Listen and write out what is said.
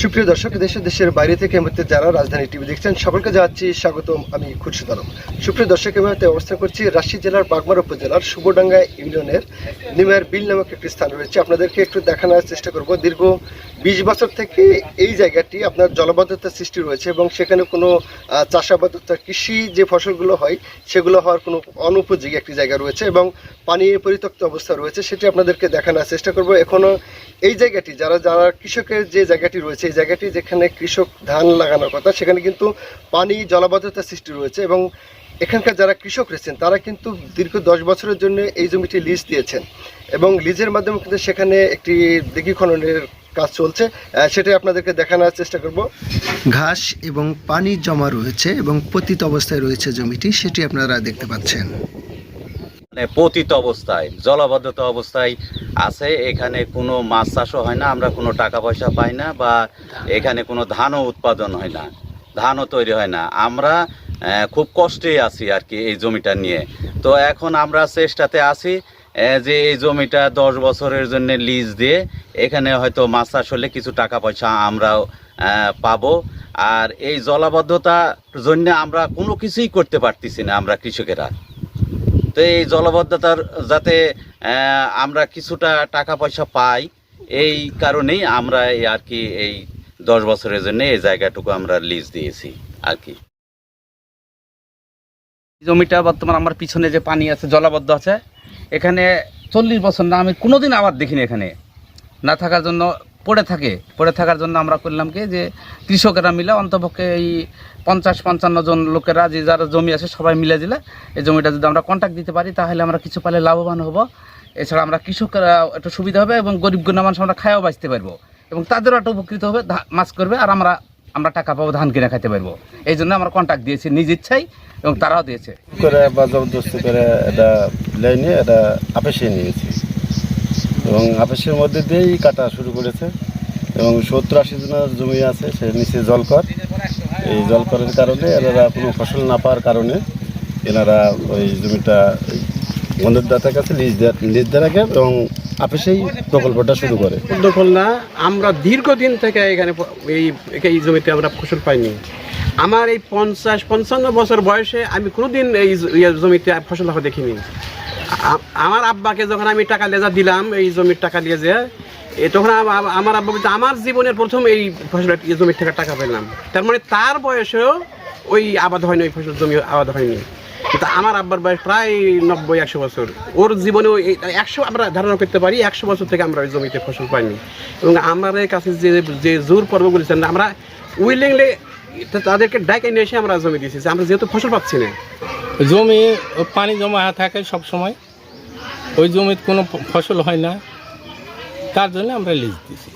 সুপ্রিয় দর্শক, দেশ ও দেশের বাইরে থেকে মুহূর্তে যারা রাজধানী টিভি দেখছেন, সকলকে যাচ্ছি স্বাগতম, আমি খুরশিদ আলম। সুপ্রিয় দর্শক, এই মুহূর্তে অবস্থান করছি রাজশাহী জেলার বাগমার উপজেলার শুভডাঙ্গা ইউনিয়নের নিমার বিল নামক একটি স্থান রয়েছে। আপনাদেরকে একটু দেখানোর চেষ্টা করব, দীর্ঘ বিশ বছর থেকে এই জায়গাটি আপনার জলবদ্ধতার সৃষ্টি রয়েছে এবং সেখানে কোনো চাষাবাদ কৃষি যে ফসলগুলো হয়, সেগুলো হওয়ার কোনো অনুপযোগী একটি জায়গা রয়েছে এবং পানি পরিত্যক্ত অবস্থা রয়েছে, সেটি আপনাদেরকে দেখানোর চেষ্টা করব। এখনও এই জায়গাটি, যারা যারা কৃষকের যে জায়গাটি রয়েছে, এই জায়গাটি যেখানে কৃষক ধান লাগানোর কথা, সেখানে কিন্তু পানি জলাবদ্ধতার সৃষ্টি রয়েছে এবং এখানকার যারা কৃষক রয়েছেন, তারা কিন্তু দীর্ঘ দশ বছরের জন্য এই জমিটি লিজ দিয়েছেন এবং লিজের মাধ্যমে কিন্তু সেখানে একটি দিঘি খননের কাজ চলছে। সেটাই আপনাদেরকে দেখানোর চেষ্টা করব। ঘাস এবং পানি জমা রয়েছে এবং পতিত অবস্থায় রয়েছে জমিটি, সেটি আপনারা দেখতে পাচ্ছেন। মানে পতিত অবস্থায় জলাবদ্ধতা অবস্থায় আছে। এখানে কোনো মাছ চাষও হয় না আমরা কোনো টাকা পয়সা পাই না বা এখানে কোনো ধানও উৎপাদন হয় না ধানও তৈরি হয় না। আমরা খুব কষ্টে আছি আর কি এই জমিটা নিয়ে। তো এখন আমরা চেষ্টাতে আছি যে এই জমিটা দশ বছরের জন্য লিজ দিয়ে এখানে হয়তো মাছ চাষ হলে কিছু টাকা পয়সা আমরাও পাবো। আর এই জলাবদ্ধতার জন্য আমরা কোনো কিছুই করতে পারতেছি না আমরা কৃষকেরা। তো এই জলবদ্ধতার যাতে আমরা কিছুটা টাকা পয়সা পাই, এই কারণেই আমরা এই আর কি এই দশ বছরের জন্য এই জায়গাটুকু আমরা লিজ দিয়েছি আর কি। জমিটা বর্তমান আমার পিছনে যে পানি আছে, জলাবদ্ধ আছে, এখানে চল্লিশ বছর না, আমি কোনোদিন আবার দেখিনি এখানে। না থাকার জন্য পড়ে থাকে। পড়ে থাকার জন্য আমরা করলাম কি যে কৃষকেরা মিলে অন্তপক্ষে এই পঞ্চাশ, পঞ্চান্ন জন লোকেরা যে যারা জমি আছে সবাই মিলে দিলে এই জমিটা যদি আমরা কন্ট্যাক্ট দিতে পারি, তাহলে আমরা কিছু পালে লাভবান হব। এছাড়া আমরা কৃষকরা একটু সুবিধা হবে এবং গরিব গুণা মানুষ আমরা খায়ও বাঁচতে পারব। এবং তাদেরও একটা উপকৃত হবে মাছ করবে, আর আমরা আমরা টাকা পাবো, ধান কিনে খাইতে পারব। এই জন্য আমরা কন্ট্যাক্ট দিয়েছি নিজ ইচ্ছাই এবং তারাও দিয়েছে। করে বা জবরদস্তি করে এটা লাইনে এটা আপেসে নিয়েছে। এবং আপেসের মধ্যে দিয়েই কাটা শুরু করেছে। এবং সত্তর আশি জনের জমি আছে, সে নিচে জলকর। এই জলকরের কারণে এনারা কোনো ফসল না পাওয়ার কারণে এনারা ওই জমিটা বন্ধের দাতার কাছে লিজ লিজ দেওয়ার এবং আপেসেই প্রকল্পটা শুরু করে। দখল না, আমরা দীর্ঘদিন থেকে এখানে এই এই জমিতে আমরা ফসল পাইনি। আমার এই পঞ্চাশ পঞ্চান্ন বছর বয়সে আমি কোনোদিন এই জমিতে ফসল হওয়া দেখিনি। আমার আব্বাকে যখন আমি টাকা লেজা দিলাম, এই জমির টাকা দিয়ে যে তখন আম- আম- আমার আব্বা বলছে, আমার জীবনের প্রথম এই ফসল এই জমির থেকে টাকা পেলাম। তার মানে তার বয়সেও ওই আবাদ হয়নি, ওই ফসল জমি আবাদ হয়নি। কিন্তু আমার আব্বার বয়স প্রায় নব্বই, একশো বছর। ওর জীবনেও একশো, আমরা ধারণা করতে পারি, একশো বছর থেকে আমরা ওই জমিতে ফসল পাইনি। এবং আমাদের কাছে যে যে জোর পর্ব বলেছেন আমরা উইলিংলি তাদেরকে ডাইকে নিয়ে এসে আমরা জমি দিয়েছি। আমরা যেহেতু ফসল পাচ্ছি না। জমি, পানি জমা থাকে সব সময় ওই জমিতে কোনো ফসল হয় না। তার জন্য আমরা লিজ দিছি।